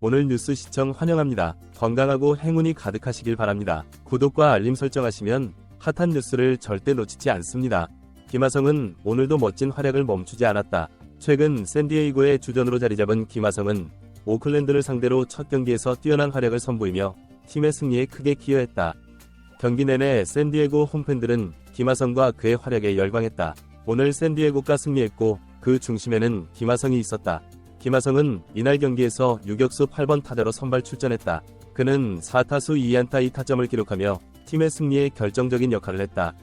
오늘 뉴스 시청 환영합니다. 건강하고 행운이 가득하시길 바랍니다. 구독과 알림 설정하시면 핫한 뉴스를 절대 놓치지 않습니다. 김하성은 오늘도 멋진 활약을 멈추지 않았다. 최근 샌디에이고의 주전으로 자리 잡은 김하성은 오클랜드를 상대로 첫 경기에서 뛰어난 활약을 선보이며 팀의 승리에 크게 기여했다. 경기 내내 샌디에고 홈팬들은 김하성과 그의 활약에 열광했다. 오늘 샌디에고가 승리했고 그 중심에는 김하성이 있었다. 김하성은 이날 경기에서 유격수 8번 타자로 선발 출전했다. 그는 4타수 2안타 2타점을 기록하며 팀의 승리에 결정적인 역할을 했다.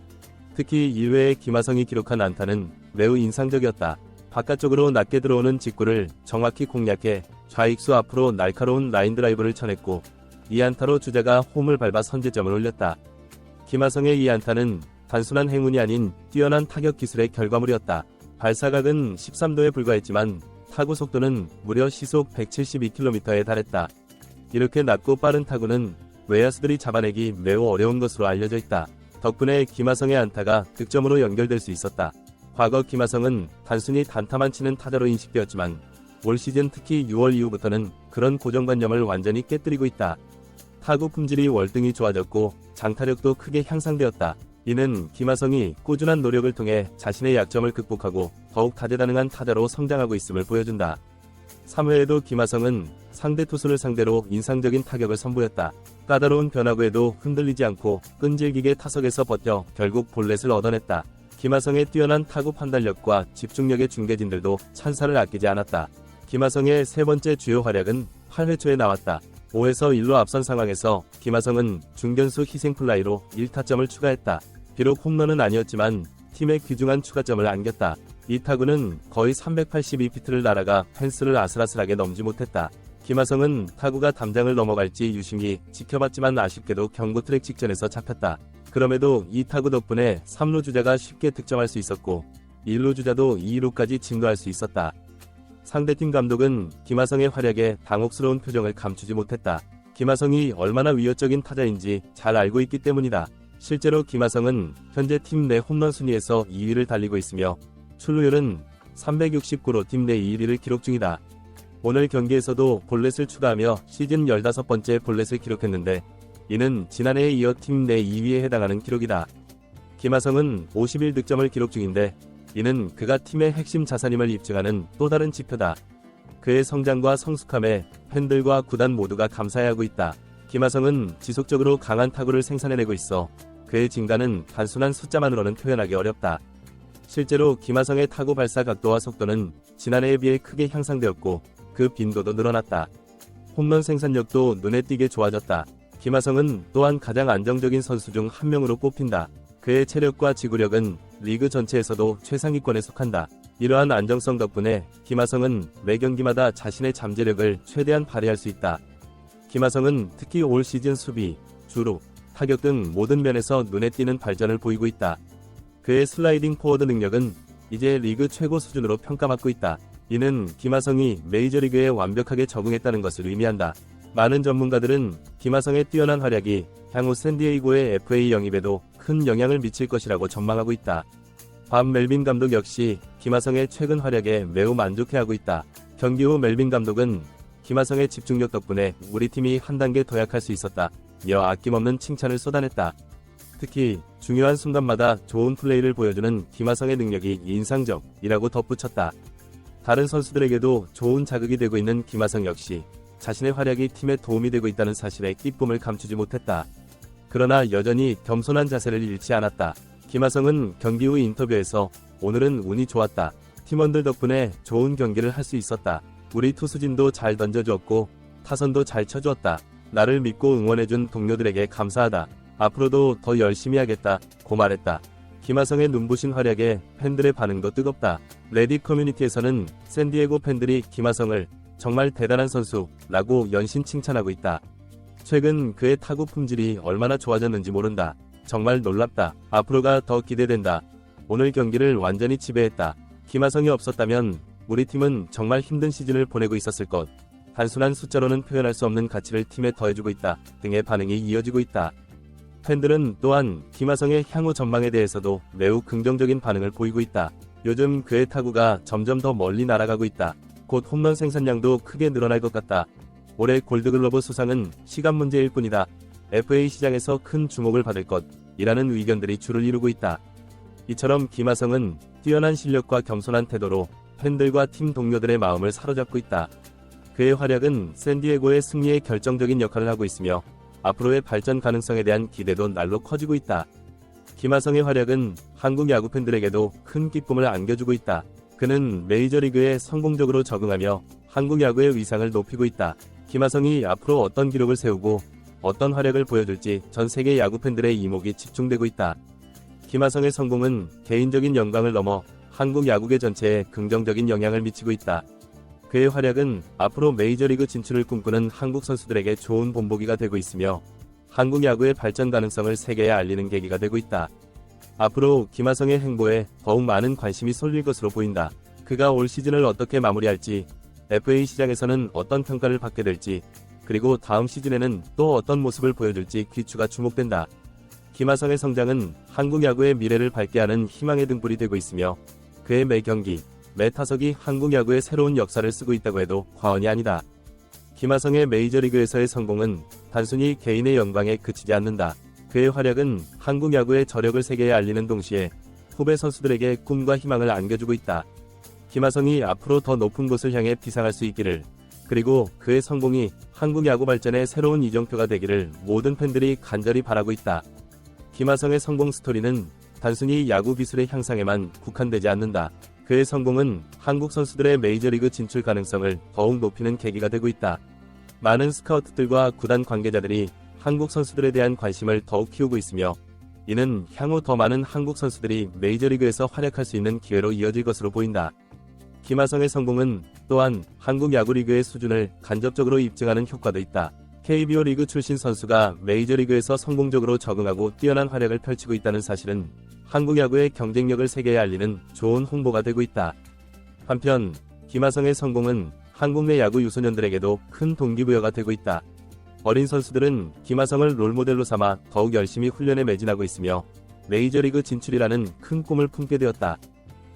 특히 1회에 김하성이 기록한 안타는 매우 인상적이었다. 바깥쪽으로 낮게 들어오는 직구를 정확히 공략해 좌익수 앞으로 날카로운 라인 드라이브를 쳐냈고 이 안타로 주자가 홈을 밟아 선제점을 올렸다. 김하성의 이 안타는 단순한 행운이 아닌 뛰어난 타격 기술의 결과물이었다. 발사각은 13도에 불과했지만 타구 속도는 무려 시속 172km에 달했다. 이렇게 낮고 빠른 타구는 외야수들이 잡아내기 매우 어려운 것으로 알려져 있다. 덕분에 김하성의 안타가 득점으로 연결될 수 있었다. 과거 김하성은 단순히 단타만 치는 타자로 인식되었지만 올 시즌 특히 6월 이후부터는 그런 고정관념을 완전히 깨뜨리고 있다. 타구 품질이 월등히 좋아졌고 장타력도 크게 향상되었다. 이는 김하성이 꾸준한 노력을 통해 자신의 약점을 극복하고 더욱 다재다능한 타자로 성장하고 있음을 보여준다. 3회에도 김하성은 상대 투수를 상대로 인상적인 타격을 선보였다. 까다로운 변화구에도 흔들리지 않고 끈질기게 타석에서 버텨 결국 볼넷을 얻어냈다. 김하성의 뛰어난 타구 판단력과 집중력의 중계진들도 찬사를 아끼지 않았다. 김하성의 세 번째 주요 활약은 8회 초에 나왔다. 5에서 1로 앞선 상황에서 김하성은 중견수 희생플라이로 1타점을 추가했다. 비록 홈런은 아니었지만 팀의 귀중한 추가점을 안겼다. 이 타구는 거의 382피트를 날아가 펜스를 아슬아슬하게 넘지 못했다. 김하성은 타구가 담장을 넘어갈지 유심히 지켜봤지만 아쉽게도 경고 트랙 직전에서 잡혔다. 그럼에도 이 타구 덕분에 3루 주자가 쉽게 득점할 수 있었고 1루 주자도 2루까지 진도할 수 있었다. 상대팀 감독은 김하성의 활약에 당혹스러운 표정을 감추지 못했다. 김하성이 얼마나 위협적인 타자인지 잘 알고 있기 때문이다. 실제로 김하성은 현재 팀 내 홈런 순위에서 2위를 달리고 있으며 출루율은 369로 팀내 1위를 기록 중이다. 오늘 경기에서도 볼넷을 추가하며 시즌 15번째 볼넷을 기록했는데 이는 지난해에 이어 팀 내 2위에 해당하는 기록이다. 김하성은 51 득점을 기록 중인데 이는 그가 팀의 핵심 자산임을 입증하는 또 다른 지표다. 그의 성장과 성숙함에 팬들과 구단 모두가 감사해하고 있다. 김하성은 지속적으로 강한 타구를 생산해내고 있어 그의 진가는 단순한 숫자만으로는 표현하기 어렵다. 실제로 김하성의 타구 발사 각도와 속도는 지난해에 비해 크게 향상되었고 그 빈도도 늘어났다. 홈런 생산력도 눈에 띄게 좋아졌다. 김하성은 또한 가장 안정적인 선수 중 한 명으로 꼽힌다. 그의 체력과 지구력은 리그 전체에서도 최상위권에 속한다. 이러한 안정성 덕분에 김하성은 매 경기마다 자신의 잠재력을 최대한 발휘할 수 있다. 김하성은 특히 올 시즌 수비, 주루, 타격 등 모든 면에서 눈에 띄는 발전을 보이고 있다. 그의 슬라이딩 포워드 능력은 이제 리그 최고 수준으로 평가받고 있다. 이는 김하성이 메이저리그에 완벽하게 적응했다는 것을 의미한다. 많은 전문가들은 김하성의 뛰어난 활약이 향후 샌디에이고의 FA 영입에도 큰 영향을 미칠 것이라고 전망하고 있다. 밥 멜빈 감독 역시 김하성의 최근 활약에 매우 만족해하고 있다. 경기 후 멜빈 감독은 김하성의 집중력 덕분에 우리 팀이 한 단계 더 약할 수 있었다. 며 아낌없는 칭찬을 쏟아냈다. 특히 중요한 순간마다 좋은 플레이를 보여주는 김하성의 능력이 인상적이라고 덧붙였다. 다른 선수들에게도 좋은 자극이 되고 있는 김하성 역시 자신의 활약이 팀에 도움이 되고 있다는 사실에 기쁨을 감추지 못했다. 그러나 여전히 겸손한 자세를 잃지 않았다. 김하성은 경기 후 인터뷰에서 오늘은 운이 좋았다. 팀원들 덕분에 좋은 경기를 할 수 있었다. 우리 투수진도 잘 던져주었고 타선도 잘 쳐주었다. 나를 믿고 응원해준 동료들에게 감사하다. 앞으로도 더 열심히 하겠다. 고 말했다. 김하성의 눈부신 활약에 팬들의 반응도 뜨겁다. 레디 커뮤니티에서는 샌디에고 팬들이 김하성을 정말 대단한 선수라고 연신 칭찬하고 있다. 최근 그의 타구 품질이 얼마나 좋아졌는지 모른다. 정말 놀랍다. 앞으로가 더 기대된다. 오늘 경기를 완전히 지배했다. 김하성이 없었다면 우리 팀은 정말 힘든 시즌을 보내고 있었을 것. 단순한 숫자로는 표현할 수 없는 가치를 팀에 더해주고 있다. 등의 반응이 이어지고 있다. 팬들은 또한 김하성의 향후 전망에 대해서도 매우 긍정적인 반응을 보이고 있다. 요즘 그의 타구가 점점 더 멀리 날아가고 있다. 곧 홈런 생산량도 크게 늘어날 것 같다. 올해 골드글러브 수상은 시간 문제일 뿐이다. FA 시장에서 큰 주목을 받을 것이라는 의견들이 줄을 이루고 있다. 이처럼 김하성은 뛰어난 실력과 겸손한 태도로 팬들과 팀 동료들의 마음을 사로잡고 있다. 그의 활약은 샌디에고의 승리에 결정적인 역할을 하고 있으며 앞으로의 발전 가능성에 대한 기대도 날로 커지고 있다. 김하성의 활약은 한국 야구 팬들에게도 큰 기쁨을 안겨주고 있다. 그는 메이저리그에 성공적으로 적응하며 한국 야구의 위상을 높이고 있다. 김하성이 앞으로 어떤 기록을 세우고 어떤 활약을 보여줄지 전 세계 야구 팬들의 이목이 집중되고 있다. 김하성의 성공은 개인적인 영광을 넘어 한국 야구계 전체에 긍정적인 영향을 미치고 있다. 그의 활약은 앞으로 메이저리그 진출을 꿈꾸는 한국 선수들에게 좋은 본보기가 되고 있으며 한국 야구의 발전 가능성을 세계에 알리는 계기가 되고 있다. 앞으로 김하성의 행보에 더욱 많은 관심이 쏠릴 것으로 보인다. 그가 올 시즌을 어떻게 마무리할지, FA 시장에서는 어떤 평가를 받게 될지, 그리고 다음 시즌에는 또 어떤 모습을 보여줄지 귀추가 주목된다. 김하성의 성장은 한국 야구의 미래를 밝게 하는 희망의 등불이 되고 있으며 그의 매 경기, 매 타석이 한국 야구의 새로운 역사를 쓰고 있다고 해도 과언이 아니다. 김하성의 메이저리그에서의 성공은 단순히 개인의 영광에 그치지 않는다. 그의 활약은 한국 야구의 저력을 세계에 알리는 동시에 후배 선수들에게 꿈과 희망을 안겨주고 있다. 김하성이 앞으로 더 높은 곳을 향해 비상할 수 있기를 그리고 그의 성공이 한국 야구 발전의 새로운 이정표가 되기를 모든 팬들이 간절히 바라고 있다. 김하성의 성공 스토리는 단순히 야구 기술의 향상에만 국한되지 않는다. 그의 성공은 한국 선수들의 메이저리그 진출 가능성을 더욱 높이는 계기가 되고 있다. 많은 스카우트들과 구단 관계자들이 한국 선수들에 대한 관심을 더욱 키우고 있으며 이는 향후 더 많은 한국 선수들이 메이저리그에서 활약할 수 있는 기회로 이어질 것으로 보인다. 김하성의 성공은 또한 한국 야구리그의 수준을 간접적으로 입증하는 효과도 있다. KBO 리그 출신 선수가 메이저리그에서 성공적으로 적응하고 뛰어난 활약을 펼치고 있다는 사실은 한국 야구의 경쟁력을 세계에 알리는 좋은 홍보가 되고 있다. 한편 김하성의 성공은 한국 내 야구 유소년들에게도 큰 동기부여가 되고 있다. 어린 선수들은 김하성을 롤모델로 삼아 더욱 열심히 훈련에 매진하고 있으며 메이저리그 진출이라는 큰 꿈을 품게 되었다.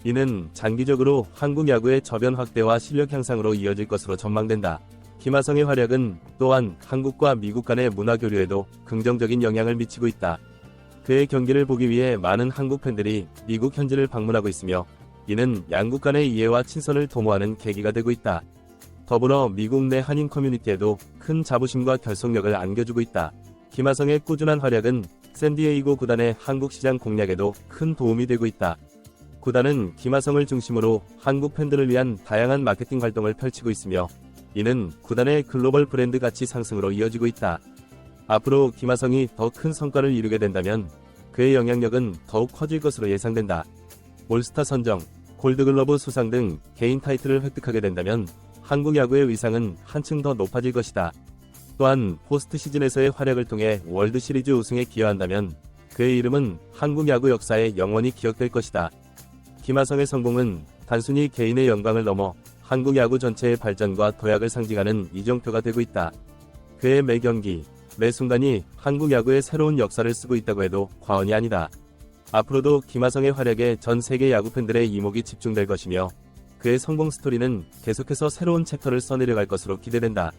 이는 장기적으로 한국 야구의 저변 확대와 실력 향상으로 이어질 것으로 전망된다. 김하성의 활약은 또한 한국과 미국 간의 문화 교류에도 긍정적인 영향을 미치고 있다. 그의 경기를 보기 위해 많은 한국 팬들이 미국 현지를 방문하고 있으며 이는 양국 간의 이해와 친선을 도모하는 계기가 되고 있다. 더불어 미국 내 한인 커뮤니티에도 큰 자부심과 결속력을 안겨주고 있다. 김하성의 꾸준한 활약은 샌디에이고 구단의 한국 시장 공략에도 큰 도움이 되고 있다. 구단은 김하성을 중심으로 한국 팬들을 위한 다양한 마케팅 활동을 펼치고 있으며 이는 구단의 글로벌 브랜드 가치 상승으로 이어지고 있다. 앞으로 김하성이 더 큰 성과를 이루게 된다면 그의 영향력은 더욱 커질 것으로 예상된다. 올스타 선정, 골드글러브 수상 등 개인 타이틀을 획득하게 된다면 한국 야구의 위상은 한층 더 높아질 것이다. 또한 포스트 시즌에서의 활약을 통해 월드 시리즈 우승에 기여한다면 그의 이름은 한국 야구 역사에 영원히 기억될 것이다. 김하성의 성공은 단순히 개인의 영광을 넘어 한국 야구 전체의 발전과 도약을 상징하는 이정표가 되고 있다. 그의 매 경기, 매 순간이 한국 야구의 새로운 역사를 쓰고 있다고 해도 과언이 아니다. 앞으로도 김하성의 활약에 전 세계 야구 팬들의 이목이 집중될 것이며 그의 성공 스토리는 계속해서 새로운 챕터를 써내려갈 것으로 기대된다.